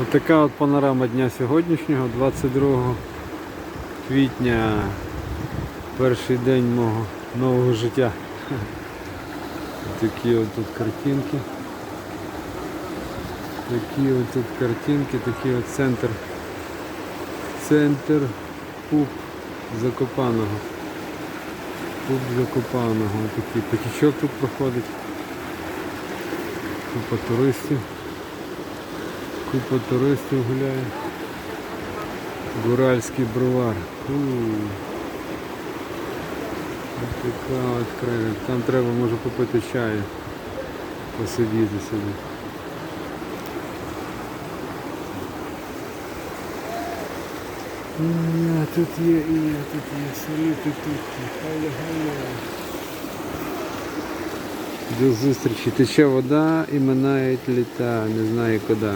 Отака от панорама дня сьогоднішнього, 22 квітня, перший день мого нового життя. Такі от тут картинки. Такі от тут картинки, такий от центр. Центр пуп Закопаного. Пуп Закопаного. Такий потічок тут проходить. Купа туристів. Купа туристів гуляє. Гуральський бровар. Така от края. Там треба може попити чаю. Посидіти собі. І я тут є, і тут є. Салюти тут. До зустрічі. Тече вода і минають літа. Не знаю куди.